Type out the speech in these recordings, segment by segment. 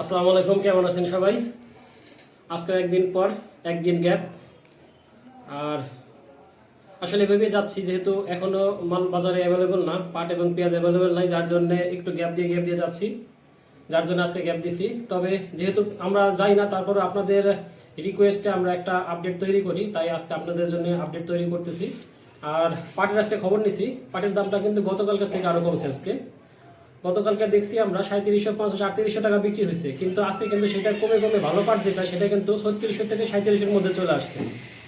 আসসালামু আলাইকুম, কেমন আছেন সবাই? আজকে একদিন পর, একদিন গ্যাপ। আর আসলে ভেবে যাচ্ছি, যেহেতু এখনও মাল বাজারে অ্যাভেলেবল না, পাট এবং পেঁয়াজ অ্যাভেলেবল নাই, যার জন্য একটু গ্যাপ দিয়ে গ্যাপ দিয়ে যাচ্ছি। যার জন্য আজকে গ্যাপ দিছি। তবে যেহেতু আমরা যাই না তারপর আপনাদের রিকোয়েস্টে আমরা একটা আপডেট তৈরি করি, তাই আজকে আপনাদের জন্য আপডেট তৈরি করতেছি। আর পাটের আজকে খবর নিছি। পাটের দামটা কিন্তু গতকালকের থেকে আরও কমছে আজকে। গতকালকে দেখছি আমরা সাঁত্রিশশো পঞ্চাশ, আটত্রিশশো টাকা বিক্রি হয়েছে। কিন্তু আজকে কিন্তু সেটা কমে কমে ভালো পাট যেটা, সেটা কিন্তু ছত্রিশশো থেকে সাঁত্রিশের মধ্যে চলে আসছে।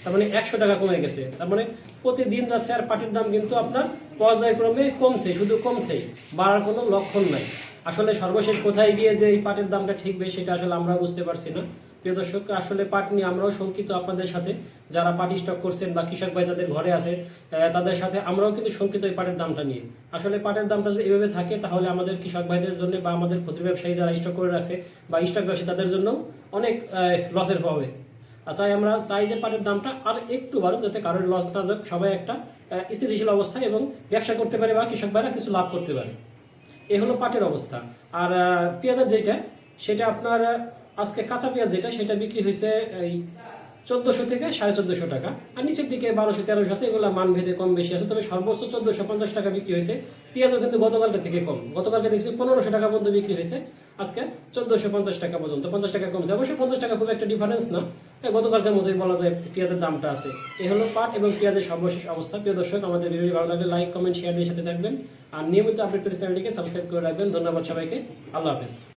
তার মানে একশো টাকা কমে গেছে। তার মানে প্রতিদিন যাচ্ছে আর পাটির দাম কিন্তু আপনার পর্যায়ক্রমে কমছে, শুধু কমছে বাড়ার কোনো লক্ষণ নাই। আসলে সর্বশেষ কোথায় গিয়ে যে এই পাটের দামটা ঠিকবে, সেটা আসলে আমরা বুঝতে পারছি না। প্রিয় দর্শক, আসলে পাট নিয়ে আমরাও শঙ্কিত আপনাদের সাথে। যারা পাট স্টক করছেন বা কৃষক ভাই যাদের ঘরে আছে তাদের সাথে আমরাও কিন্তু শঙ্কিত এই পাটের দামটা নিয়ে। আসলে পাটের দামটা যদি এভাবে থাকে, তাহলে আমাদের কৃষক ভাইদের জন্য বা আমাদের ক্ষুদ্র ব্যবসায়ী যারা স্টক করে রাখে বা স্টক ব্যবসায়ী, তাদের জন্য অনেক লসের হবে। চাই আমরা চাই যে পাটের দামটা আর একটু বাড়ুক, যাতে কারোর লস না যাক, সবাই একটা স্থিতিশীল অবস্থায় এবং ব্যবসা করতে পারে বা কৃষক ভাইরা কিছু লাভ করতে পারে। এ হলো পাটের অবস্থা। আর পেঁয়াজের যেটা সেটা আপনার, আজকে কাঁচা পেঁয়াজ যেটা, সেটা বিক্রি হয়েছে এই চোদ্দশো থেকে সাড়ে চোদ্দশো টাকা। আর নিচের দিকে বারোশো, তেরোশো আছে, এগুলো মান ভেদে কম বেশি আছে। তবে সর্বোচ্চ চোদ্দশো পঞ্চাশ টাকা বিক্রি হয়েছে। পেঁয়াজও কিন্তু গতকালকে থেকে কম। গতকালকে দেখছি পনেরোশো টাকা পর্যন্ত বিক্রি হয়েছে। আজকে চোদ্দশো পঞ্চাশ টাকা পর্যন্ত, পঞ্চাশ টাকা কমছে। অবশ্যই পঞ্চাশ টাকা খুব একটা ডিফারেন্স না। গতকালকের মতোই বলা যায় পেঁয়াজের দামটা আছে। এই হলো পাট এবং পেঁয়াজের সর্বশেষ অবস্থা। প্রিয় দর্শক, আমাদের ভিডিওটি ভালো লাগলে লাইক কমেন্ট শেয়ার দিয়ে সাথে থাকবেন। আর নিয়মিত আপডেট পেতে চ্যানেলটিকে সাবস্ক্রাইব করে রাখবেন। ধন্যবাদ সবাইকে। আল্লাহ হাফেজ।